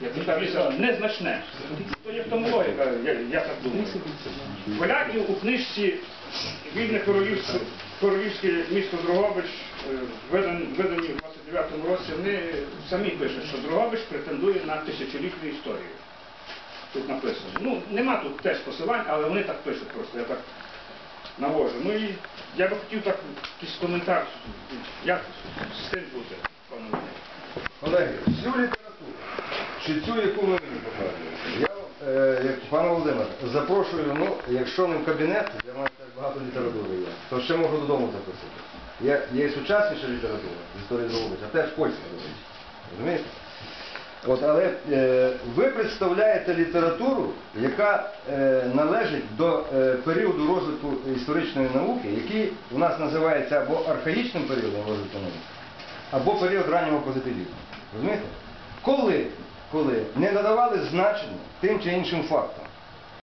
як то кажеться, незначне. То є в тому логіка, я, я так думаю. Поляків у книжці Вільне королівське місто Дрогобич, е, видані, в 29-му році, вони самі пишуть, що Дрогобич претендує на тисячолітню історію. Тут написано. Ну, нема тут теж посилань, але вони так пишуть просто, я так навожу. Ну і я би хотів так якийсь коментар, як з цим бути, пане цю літературу, чи цю, яку ви мені показуєте, я, е, пане Володимир, запрошую, ну, якщо не в кабінет, я маю так багато літератури є, то ще можу додому запросити. Є, є сучасніша література з історії Дрогобича, теж польська, до. Розумієте? От, але е, ви представляєте літературу, яка е, належить до е, періоду розвитку історичної науки, який у нас називається або архаїчним періодом розвитку науки, або період раннього позитивізму. Розумієте? Коли, коли не надавали значення тим чи іншим фактам.